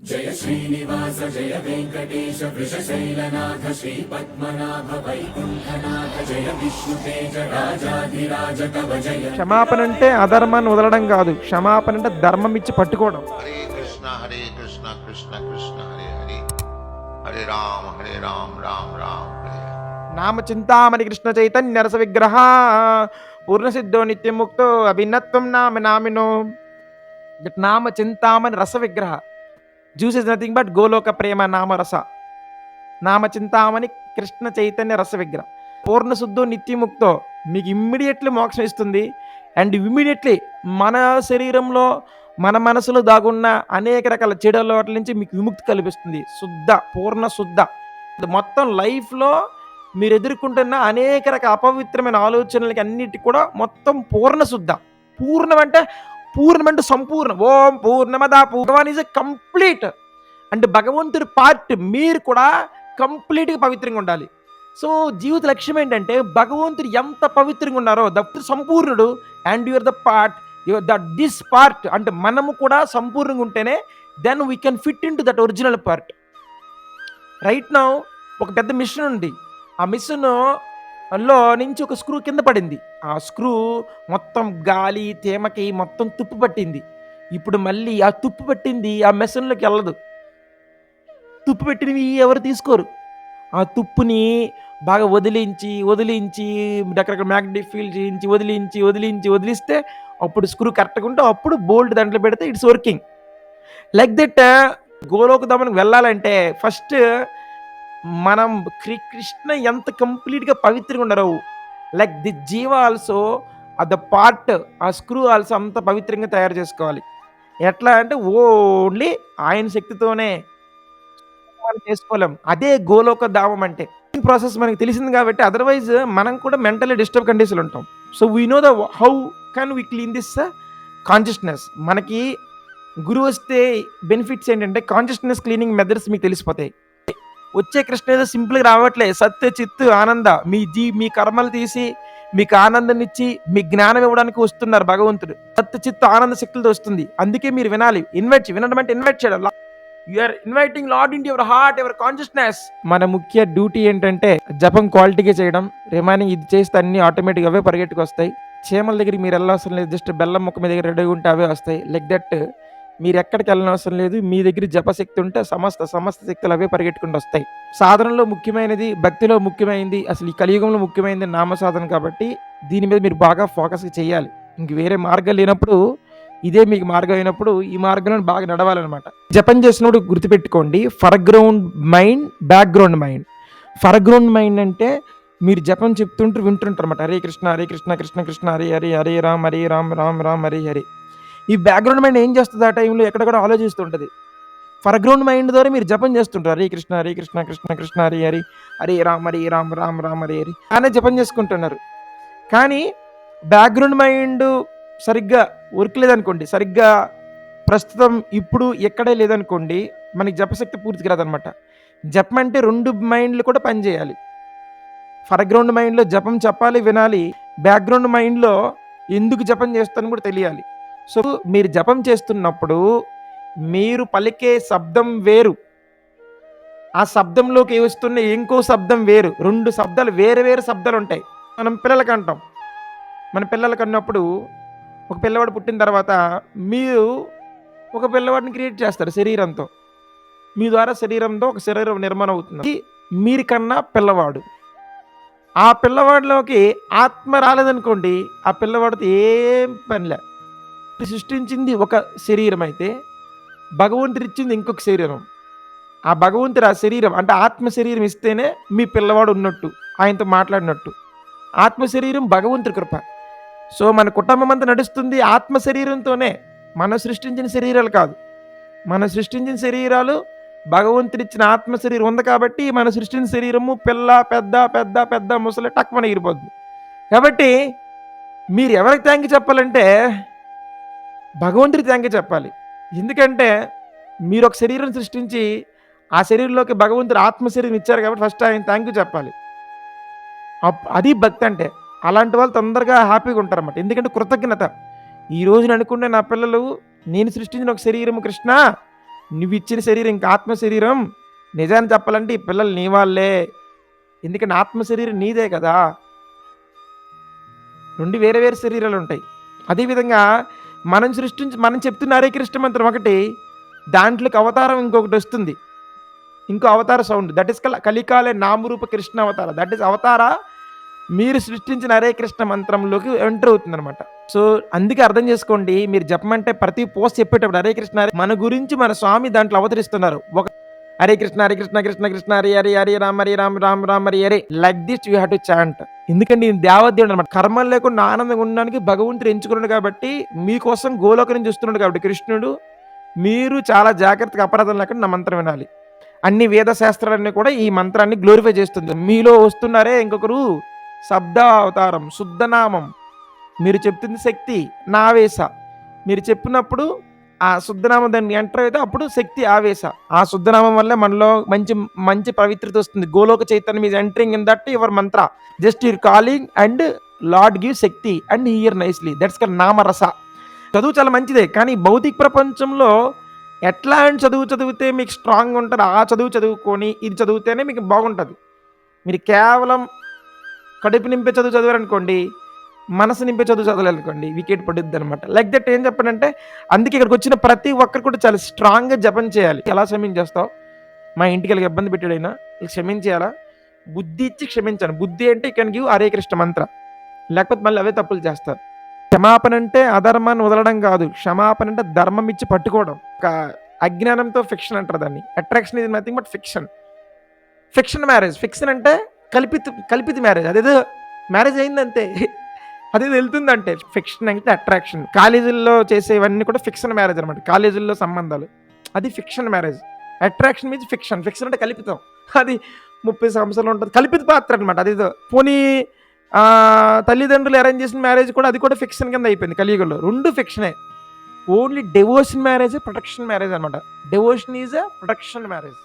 జయ శ్రీనివాస జయ వెంకటేశ వృషశైలనాథ శ్రీ పద్మనాభ వైకుంఠనాథ జయ విష్ణుతేజ రాజాధిరాజ కవ జయ. క్షమాపణ అంటే అధర్మాన్ని వదలడం కాదు. క్షమాపణ అంటే ధర్మం ఇచ్చి పట్టుకోవడం. హరే కృష్ణ హరే కృష్ణ కృష్ణ కృష్ణ హరే హరే. హరే రామ హరే రామ రామ రామ హరే నామ చింతామణి కృష్ణ చైతన్య రస విగ్రహ పూర్ణసిద్ధో నిత్యముక్తో అభిన్నత్వం నామ నామినో. నామ చింతామణి రస విగ్రహ. Juice is nothing but Goloka ప్రేమ నామ రస నామ చింతామణి కృష్ణ చైతన్య రస విగ్రహం పూర్ణశుద్ధో నిత్యముక్తో మీకు ఇమ్మీడియట్లీ మోక్షం ఇస్తుంది అండ్ ఇమ్మీడియట్లీ మన శరీరంలో మన మనసులో దాగున్న అనేక రకాల చెడు అలవాట్ల నుంచి మీకు విముక్తి కల్పిస్తుంది శుద్ధ పూర్ణ శుద్ధ మొత్తం లైఫ్లో మీరు ఎదుర్కొంటున్న అనేక రకాల అపవిత్రమైన ఆలోచనలకి అన్నిటి కూడా మొత్తం పూర్ణ శుద్ధ పూర్ణం అంటే పూర్ణం అంటే సంపూర్ణ. ఓం పూర్ణమదా భగవాన్ ఈజ్ ఎ కంప్లీట్ అంటే భగవంతుడి పార్ట్ మీరు కూడా కంప్లీట్గా పవిత్రంగా ఉండాలి. సో జీవిత లక్ష్యం ఏంటంటే భగవంతుడు ఎంత పవిత్రంగా ఉన్నారో the సంపూర్ణుడు and your the part your the this part అంటే మనము కూడా సంపూర్ణంగా ఉంటేనే then we can fit in to that original part right now ఒక పెద్ద మిషన్ ఉంది. ఆ మిషన్ లో నుంచి ఒక స్క్రూ కింద పడింది. ఆ స్క్రూ మొత్తం గాలి తేమకి మొత్తం తుప్పు పట్టింది. ఇప్పుడు మళ్ళీ ఆ తుప్పు పట్టింది ఆ మెషిన్లోకి వెళ్ళదు. తుప్పు పెట్టినవి ఎవరు తీసుకోరు. ఆ తుప్పుని బాగా వదిలించి వదిలించి రకరకాల మ్యాగ్నెటిక్ ఫీల్డ్ చేయించి వదిలించి వదిలించి వదిలిస్తే అప్పుడు స్క్రూ కరెక్ట్గా ఉంటే అప్పుడు బోల్ట్ దాంట్లో పెడితే it's working. Like that Goloka దమనకు వెళ్ళాలంటే ఫస్ట్ మనం క్రి- కృష్ణ ఎంత కంప్లీట్గా పవిత్రంగా ఉండరు లైక్ ది జీవ ఆల్సో ద పార్ట్ ఆ స్క్రూ ఆల్సో అంత పవిత్రంగా తయారు చేసుకోవాలి. ఎట్లా అంటే ఓన్లీ ఆయన శక్తితోనే మనం చేసుకోలేం. అదే గోలోక ధామం అంటే. ప్రాసెస్ మనకి తెలిసింది కాబట్టి అదర్వైజ్ మనం కూడా మెంటలీ డిస్టర్బ్ కండిషన్లో ఉంటాం. So we know the how can we clean this consciousness. మనకి గురువు వస్తే బెనిఫిట్స్ ఏంటంటే కాన్షియస్నెస్ క్లీనింగ్ మెథడ్స్ మీకు తెలిసిపోతాయి. వచ్చే కృష్ణ ఏదో సింపుల్గా రావట్లే. సత్య చిత్తు ఆనంద. మీ జీ మీ కర్మలు తీసి మీకు ఆనందం ఇచ్చి మీ జ్ఞానం ఇవ్వడానికి వస్తున్నారు భగవంతుడు. సత్య చిత్తు ఆనంద శక్తులతో వస్తుంది. అందుకే మీరు వినాలి. ఇన్వైట్ వినడం అంటే ఇన్వైట్ చేయడం. Or inviting lord in your heart your consciousness మన ముఖ్య డ్యూటీ ఏంటంటే జపం క్వాలిటీగా చేయడం. రిమైనింగ్ ఇది చేస్తే అన్ని ఆటోమేటిక్గా అవే పరిగెట్టుకు వస్తాయి చీమల దగ్గరికి మీరు వెళ్ళవసరం లేదు జస్ట్ బెల్లం ముక్క మీ దగ్గర రెడీగా ఉంటే అవే వస్తాయి. లైక్ దట్ మీరు ఎక్కడికి వెళ్ళనవసరం లేదు. మీ దగ్గర జపశక్తి ఉంటే సమస్త సమస్త శక్తులు అవే పరిగెట్టుకుంటూ వస్తాయి. సాధనలో ముఖ్యమైనది భక్తిలో ముఖ్యమైనది అసలు ఈ కలియుగంలో ముఖ్యమైనది నామ సాధన కాబట్టి దీని మీద మీరు బాగా ఫోకస్ చేయాలి. ఇంక వేరే మార్గం లేనప్పుడు ఇదే మీకు మార్గం అయినప్పుడు ఈ మార్గంలో బాగా నడవాలన్నమాట. జపం చేసినప్పుడు గుర్తుపెట్టుకోండి foreground mind background mind foreground mind అంటే మీరు జపం చెప్తుంటారు వింటుంటారు అనమాట హరే కృష్ణ హరే కృష్ణ కృష్ణ కృష్ణ హరే హరే హరే రామ్ హరే రామ్ రామ్ రామ్ హరే హరే. ఈ బ్యాక్గ్రౌండ్ మైండ్ ఏం చేస్తుంది ఆ టైంలో ఎక్కడ కూడా ఆలోచిస్తుంటుంది ఫర్గ్రౌండ్ మైండ్ ద్వారా మీరు జపం చేస్తుంటారు. హరే కృష్ణ హరే కృష్ణ కృష్ణ కృష్ణ హరి హరి. హరే రామ్ హరి రామ్ రామ్ రామ్ హరి హరి. అనే జపం చేసుకుంటున్నారు. కానీ బ్యాక్గ్రౌండ్ మైండ్ సరిగ్గా వర్క్ లేదనుకోండి సరిగ్గా ప్రస్తుతం ఇప్పుడు ఎక్కడే లేదనుకోండి మనకి జపశక్తి పూర్తికి రాదనమాట. జపం అంటే రెండు మైండ్లు కూడా పనిచేయాలి ఫర్గ్రౌండ్ మైండ్లో జపం చెప్పాలి వినాలి. బ్యాక్గ్రౌండ్ మైండ్లో ఎందుకు జపం చేస్తాను కూడా తెలియాలి. సో మీరు జపం చేస్తున్నప్పుడు మీరు పలికే శబ్దం వేరు. ఆ శబ్దంలోకి వస్తున్న ఇంకో శబ్దం వేరు. రెండు శబ్దాలు వేరు వేరు శబ్దాలు ఉంటాయి మనం పిల్లలకి అంటాం. మన పిల్లలకి అన్నప్పుడు ఒక పిల్లవాడు పుట్టిన తర్వాత మీరు ఒక పిల్లవాడిని క్రియేట్ చేస్తారు శరీరంతో. మీ ద్వారా శరీరంతో ఒక శరీరం నిర్మాణం అవుతుంది. మీరు కన్నా పిల్లవాడు. ఆ పిల్లవాడిలోకి ఆత్మ రాలేదనుకోండి ఆ పిల్లవాడితో ఏం పనిలే. సృష్టించింది ఒక శరీరం అయితే భగవంతుడు ఇచ్చింది ఇంకొక శరీరం. ఆ భగవంతుడు ఆ శరీరం అంటే ఆత్మ శరీరం ఇస్తేనే మీ పిల్లవాడు ఉన్నట్టు ఆయనతో మాట్లాడినట్టు. ఆత్మ శరీరం భగవంతుడి కృప. సో మన కుటుంబం అంతా నడుస్తుంది ఆత్మ శరీరంతోనే. మనం సృష్టించిన శరీరాలు కాదు. మనం సృష్టించిన శరీరాలు భగవంతుడిచ్చిన ఆత్మ శరీరం ఉంది కాబట్టి మన సృష్టించిన శరీరము పిల్ల పెద్ద పెద్ద పెద్ద ముసలి టక్మన ఎగిరిపోతుంది కాబట్టి మీరు ఎవరికి థ్యాంక్ చెప్పాలంటే భగవంతుడి థ్యాంక్ చెప్పాలి. ఎందుకంటే మీరు ఒక శరీరం సృష్టించి ఆ శరీరంలోకి భగవంతుడు ఆత్మ శరీరం ఇచ్చారు కాబట్టి ఫస్ట్ ఆయన థ్యాంక్ యూ చెప్పాలి. అప్- అది భక్తి అంటే. అలాంటి వాళ్ళు తొందరగా హ్యాపీగా ఉంటారన్నమాట. ఎందుకంటే కృతజ్ఞత. ఈ రోజున అనుకుంటే నా పిల్లలు నేను సృష్టించిన ఒక శరీరం కృష్ణ నువ్వు ఇచ్చిన శరీరం ఇంకా ఆత్మ శరీరం. నిజాన్ని చెప్పాలంటే ఈ పిల్లలు నీ వాళ్ళే. ఎందుకంటే ఆత్మ శరీరం నీదే కదా. రెండు వేరే వేరే శరీరాలు ఉంటాయి. అదేవిధంగా మనం సృష్టించి మనం చెప్తున్న హరే కృష్ణ మంత్రం ఒకటి దాంట్లోకి అవతారం ఇంకొకటి వస్తుంది. ఇంకో అవతార సౌండ్ దట్ ఈస్ కల కలికాలే నామరూప కృష్ణ అవతార. దట్ ఇస్ అవతార మీరు సృష్టించిన హరే కృష్ణ మంత్రంలోకి ఎంటర్ అవుతుంది అనమాట సో అందుకే అర్థం చేసుకోండి మీరు చెప్పమంటే ప్రతి పోస్ట్ చెప్పేటప్పుడు హరే కృష్ణ మన గురించి మన స్వామి దాంట్లో అవతరిస్తున్నారు. ఒక Hare Krishna Hare Krishna Krishna Krishna Hari Hari Hari Rama Hari Rama Rama Rama Hari Hari. Like this you have to chant ఎందుకంటే ఇది దేవదేవుడు అనమాట కర్మలు లేకుండా ఆనందంగా ఉండడానికి భగవంతుడు ఎంచుకున్నాడు కాబట్టి మీకోసం గోలోక నుంచి వస్తున్నాడు కాబట్టి కృష్ణుడు. మీరు చాలా జాగ్రత్తగా అపరాధం లేకుండా నా మంత్రం వినాలి. అన్ని వేద శాస్త్రాలన్నీ కూడా ఈ మంత్రాన్ని గ్లోరిఫై చేస్తుంది. మీలో వస్తున్నారే ఇంకొకరు శబ్ద అవతారం శుద్ధనామం. మీరు చెప్తుంది శక్తి నావేశ. మీరు చెప్పినప్పుడు ఆ శుద్ధనామం దాన్ని ఎంటర్ అయితే అప్పుడు శక్తి ఆవేశ. ఆ శుద్ధనామం వల్ల మనలో మంచి మంచి పవిత్రత వస్తుంది. గోలోక చైతన్యం is entering in that your mantra just your calling and lord give shakti and hear nicely that's call నామరస. చదువు చాలా మంచిదే కానీ భౌతిక ప్రపంచంలో ఎట్లాంటి చదువు చదివితే మీకు స్ట్రాంగ్ ఉంటుంది ఆ చదువు చదువుకొని ఇది చదివితేనే మీకు బాగుంటుంది. మీరు కేవలం కడుపు నింపే చదువు చదివారనుకోండి మనసు నింపే చదువు చదవాలనుకోండి వికెట్ పడుద్ది అనమాట లైక్ దట్ ఏం చెప్పానంటే అందుకే ఇక్కడికి వచ్చిన ప్రతి ఒక్కరు కూడా చాలా స్ట్రాంగ్గా జపం చేయాలి. ఎలా క్షమించేస్తావు మా ఇంటికి వెళ్ళి ఇబ్బంది పెట్టాడైనా వీళ్ళు క్షమించేయాలా? బుద్ధి ఇచ్చి క్షమించాను బుద్ధి అంటే ఇక్కడ గివ్ హరే కృష్ణ మంత్ర లేకపోతే మళ్ళీ అవే తప్పులు చేస్తారు. క్షమాపణ అంటే అధర్మాన్ని వదలడం కాదు. క్షమాపణ అంటే ధర్మం ఇచ్చి పట్టుకోవడం. ఒక అజ్ఞానంతో ఫిక్షన్ అంటారు దాన్ని. అట్రాక్షన్ ఇది nothing but fiction fiction marriage fiction అంటే కల్పిత కల్పిత మ్యారేజ్ అదేదో మ్యారేజ్ అయిందంతే. అది వెళ్తుందంటే ఫిక్షన్ అంటే అట్రాక్షన్ కాలేజీల్లో చేసేవన్నీ కూడా ఫిక్షన్ మ్యారేజ్ అనమాట కాలేజీల్లో సంబంధాలు. అది fiction marriage attraction means fiction fiction అంటే కల్పితం. అది ముప్పై సంవత్సరాలు ఉంటుంది. కల్పిత పాత్ర అనమాట అది పోనీ తల్లిదండ్రులు అరేంజ్ చేసిన మ్యారేజ్ కూడా అది కూడా ఫిక్షన్ కింద అయిపోయింది కలియుగంలో. రెండు ఫిక్షనే only devotion marriage protection marriage అనమాట devotion is a protection marriage